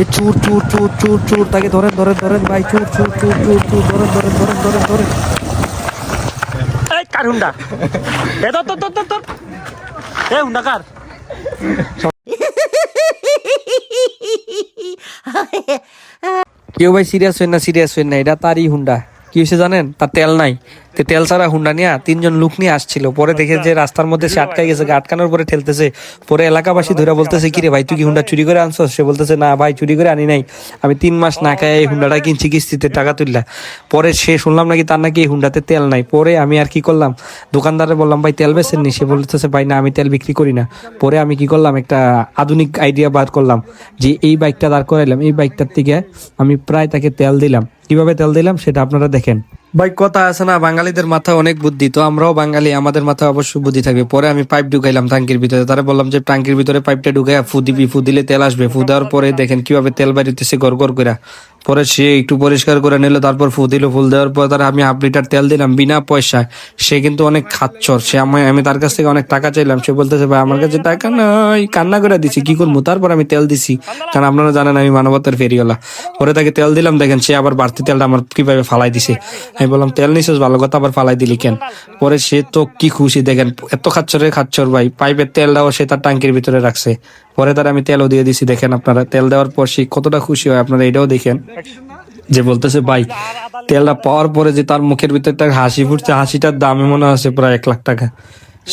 এ চুর চুর চুর চুর চুর তাকে ধরেন ধরেন ধরেন ভাই চুর চুর চুর চুর চুর ধরেন ধরেন ধরেন ধরেন ধরেন। এই কার হুন্ডা? এ তোর তোর তোর তোর এ হুন্ডা কার? কেউ ভাই সিরিয়াস হইন না সিরিয়াস হইন না এটা তারই হুন্ডা। কি হয়েছে জানেন? তার তেল নাই। তেল ছাড়া হুন্ডা নিয়ে তিনজন লোক নিয়ে আসছিল। পরে দেখে যে রাস্তার মধ্যে সে আটকাই গেছে আটকানোর পরে ঠেলতেছে। পরে এলাকাবাসী ধরে বলতেছে, কিরে ভাই, তুই কি হুন্ডা চুরি করে আনছো সে বলতেছে, না ভাই, চুরি করে আনি নাই। আমি তিন মাস না খাই এই হুন্ডাটা কিনছি, কিস্তিতে টাকা তুললা পরে সে শুনলাম নাকি তার নাকি এই হুন্ডাতে তেল নাই। পরে আমি আর কি করলাম, দোকানদারে বললাম, ভাই, তেল বেচেন নি? সে বলতেছে, ভাই, না, আমি তেল বিক্রি করি না। পরে আমি কি করলাম, একটা আধুনিক আইডিয়া বার করলাম, যে এই বাইকটা দাঁড় করাইলাম। এই বাইকটার থেকে আমি প্রায় তাকে তেল দিলাম। কীভাবে তেল দিলাম, সেটা আপনারা দেখেন। ভাই, কথা আছে না, বাঙালিদের মাথায় অনেক বুদ্ধি, তো আমরাও বাঙালি, আমাদের মাথায় অবশ্যই বুদ্ধি থাকবে। পরে আমি পাইপ ঢুকাইলাম টাঙ্কির ভিতরে, তারা বললাম যে টাঙ্কির ভিতরে পাইপটা ঢুকাই ফু দিবি, ফু দিলে তেল আসবে, ফু দেওয়ার পরে দেখেন কীভাবে তেল বাড়িতেছে গড় গড় করে পরে সে একটু পরিষ্কার করে নিল, তারপর ফু দিল, ফুল দেওয়ার পর তার আমি হাফ লিটার তেল দিলাম বিনা পয়সায়। সে কিন্তু অনেক খাচ্ছর। সে আমি আমি তার কাছ থেকে অনেক টাকা চাইলাম। সে বলতেছে, ভাই, আমার কাছে টাকা নাই, কান্না করে দিছি, কি করব? তারপর আমি তেল দিছি। কারণ আপনারা জানেন আমি মানবতার ফেরিওয়ালা। পরে তাকে তেল দিলাম, দেখেন সে আবার বাড়তি তেলটা আমার কীভাবে ফালাই দিছে। আমি বললাম, তেল নিছিস, ভালো কথা, আবার ফালাই দিলি কেন? পরে সে তো কি খুশি, দেখেন, এত খাচ্ছরে খাচ্ছর ভাই, পাইপের তেলটাও সে তার টাঙ্কির ভিতরে রাখছে। পরে তার আমি তেলও দিয়ে দিছি দেখেন আপনারা তেল দেওয়ার পর সে কতটা খুশি হয় আপনারা এটাও দেখেন। যে বলতেছে ভাই তেলটা পাওয়ার পরে যে তার মুখের ভিতরে একটা হাসি ফুটছে হাসিটার দামে মনে আছে প্রায় এক লাখ টাকা।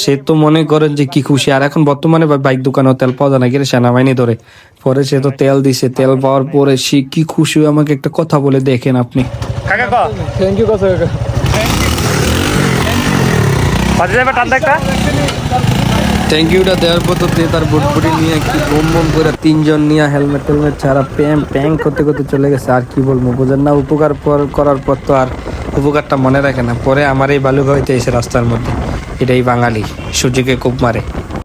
সে তো মনে করেন যে কি খুশি। আর এখন বর্তমানে ভাই বাইক দোকানেও তেল পাওয়া যায় না গেলে সেনাবাহিনী ধরে। পরে সে তো তেল দিছে তেল পাওয়ার পরে সে কি খুশি হয়ে আমাকে একটা কথা বলে দেখেন আপনি। কাকা ক? থ্যাংক ইউ থ্যাংক ইউটা দেওয়ার পর তো তে তার বুটবুটি নিয়ে একটু বোম বোম করে তিনজন নিয়ে হেলমেট টেলমেট ছাড়া প্যাং প্যাং করতে করতে চলে গেছে। আর কি বলব, বোঝেন না, উপকার পর করার পর তো আর উপকারটা মনে রাখে না। পরে আমার এই বালুকা হইতে এসে রাস্তার মধ্যে। এটাই বাঙালি, সূর্যকে খুব মারে।